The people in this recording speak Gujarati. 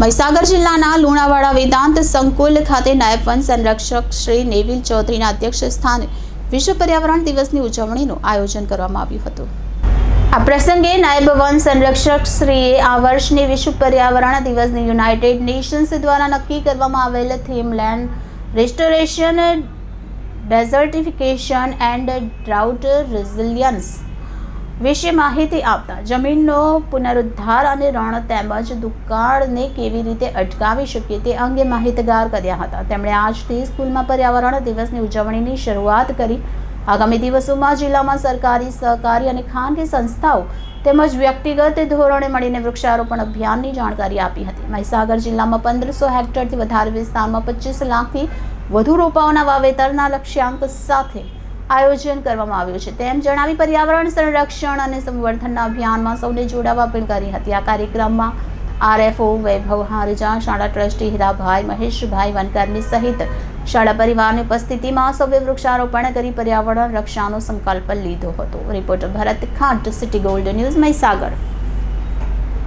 મહીસાગર જિલ્લાના લુણાવાડા વેદાંત સંકુલ ખાતે નાયબ વન સંરક્ષક શ્રી નેવિલ ચૌધરીના અધ્યક્ષ સ્થાને વિશ્વ પર્યાવરણ દિવસની ઉજવણીનું આયોજન કરવામાં આવ્યું હતું. આ પ્રસંગે નાયબ વન સંરક્ષક શ્રીએ આ વર્ષની વિશ્વ પર્યાવરણ દિવસની યુનાઇટેડ નેશન્સ દ્વારા નક્કી કરવામાં આવેલ theme land restoration, desertification and drought resilience વિશે માહિતી આપતા જમીનનો પુનરુદ્ધાર અને રણ તેમજ દુકાળને કેવી રીતે અટકાવી શકીએ તે અંગે માહિતગાર કર્યા હતા. તેમણે આજથી સ્કૂલમાં પર્યાવરણ દિવસની ઉજવણીની શરૂઆત કરી. આગામી દિવસોમાં જિલ્લામાં સરકારી, સહકારી અને ખાનગી સંસ્થાઓ તેમજ વ્યક્તિગત ધોરણે મળીને વૃક્ષારોપણ અભિયાનની જાણકારી આપી હતી. મહીસાગર જિલ્લામાં પંદરસો હેક્ટરથી વધારે વિસ્તારમાં પચીસ લાખથી વધુ રોપાઓના વાવેતરના લક્ષ્યાંક સાથે આયોજન કરવામાં આવ્યું છે. તેમ જણાવી પર્યાવરણ સંરક્ષણ અને સંવર્ધનના અભિયાનમાં સૌને જોડાવા અપીલ કરી હતી. આ કાર્યક્રમમાં આરએફઓ વૈભવ હારેજા, શાળા ટ્રસ્ટી હીરાભાઈ મહેશભાઈ વનકર્મી સહિત શાળા પરિવારની ઉપસ્થિતિમાં સૌએ વૃક્ષારોપણ કરી પર્યાવરણ રક્ષાનો સંકલ્પ લીધો હતો. Reporter Bharat Khant, city gold news Mahisagar.